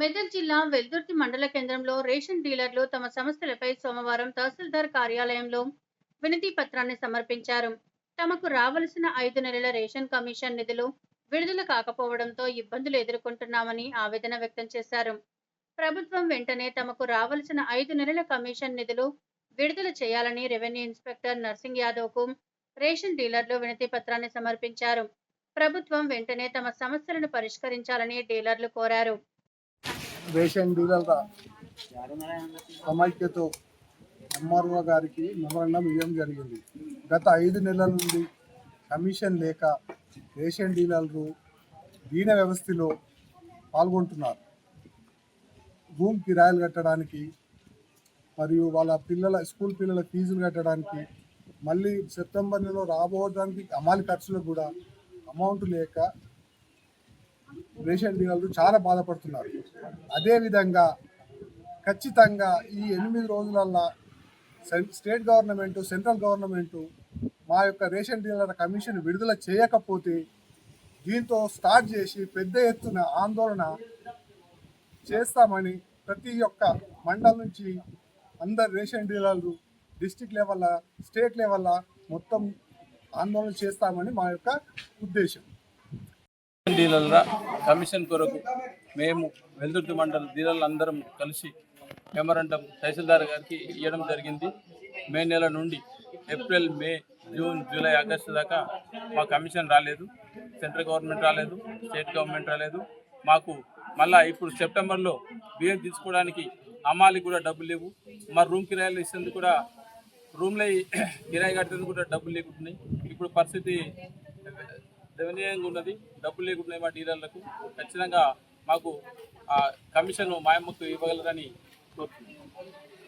మెదక్ జిల్లా వెల్దుర్తి మండల కేంద్రంలో రేషన్ డీలర్లు తమ సమస్యలపై సోమవారం తహసీల్దార్ కార్యాలయంలో వినతి పత్రాన్ని సమర్పించారు. తమకు రావలసిన ఐదు నెలల రేషన్ కమిషన్ నిధులు విడుదల కాకపోవడంతో ఇబ్బందులు ఎదుర్కొంటున్నామని ఆవేదన వ్యక్తం చేశారు. ప్రభుత్వం వెంటనే తమకు రావలసిన ఐదు నెలల కమిషన్ నిధులు విడుదల చేయాలని రెవెన్యూ ఇన్స్పెక్టర్ నర్సింగ్ యాదవ్కు రేషన్ డీలర్లు వినతి పత్రాన్ని సమర్పించారు. ప్రభుత్వం వెంటనే తమ సమస్యలను పరిష్కరించాలని డీలర్లు కోరారు. రేషన్ డీలర్ల సమైక్యతో ఎంఆర్ఓ గారికి మెమరణం ఇవ్వడం జరిగింది. గత ఐదు నెలల నుండి కమిషన్ లేక రేషన్ డీలర్లు దీన వ్యవస్థలో పాల్గొంటున్నారు. భూమి కిరాయిలు కట్టడానికి మరియు వాళ్ళ పిల్లల స్కూల్ పిల్లల ఫీజులు కట్టడానికి మళ్ళీ సెప్టెంబర్ నెలలో రాబోవడానికి అమాలి ఖర్చులకు కూడా అమౌంట్ లేక రేషన్ డీలర్లు చాలా బాధపడుతున్నారు. అదేవిధంగా ఖచ్చితంగా ఈ ఎనిమిది రోజులల్లా స్టేట్ గవర్నమెంటు సెంట్రల్ గవర్నమెంటు మా యొక్క రేషన్ డీలర్ల కమిషన్ విడుదల చేయకపోతే దీంతో స్టార్ట్ చేసి పెద్ద ఎత్తున ఆందోళన చేస్తామని ప్రతి ఒక్క మండలం నుంచి అందరు రేషన్ డీలర్లు డిస్టిక్ లెవెల్ స్టేట్ లెవెల్ మొత్తం ఆందోళన చేస్తామని మా యొక్క ఉద్దేశం. డీలర్ల కమిషన్ కొరకు మేము వెల్దుర్తి మండల డీలర్లందరం కలిసి మెమరండం తహసీల్దార్ గారికి ఇవ్వడం జరిగింది. మే నెల నుండి April May June July August దాకా మా కమిషన్ రాలేదు. సెంట్రల్ గవర్నమెంట్ రాలేదు స్టేట్ గవర్నమెంట్ రాలేదు. మాకు మళ్ళా ఇప్పుడు సెప్టెంబర్లో బియ్యం తీసుకోవడానికి అమ్మాలికి కూడా డబ్బులు లేవు. మా రూమ్ కిరాయిలు ఇస్తుంది కూడా రూమ్లో కిరాయి కట్టేందుకు కూడా డబ్బులు లేకుంటున్నాయి. ఇప్పుడు పరిస్థితి దయనీయంగా ఉన్నది డబ్బులు లేకుండా మా డీలర్లకు ఖచ్చితంగా మాకు ఆ కమిషన్ మాయమ్మకు ఇవ్వగలరని కోరుతున్నాను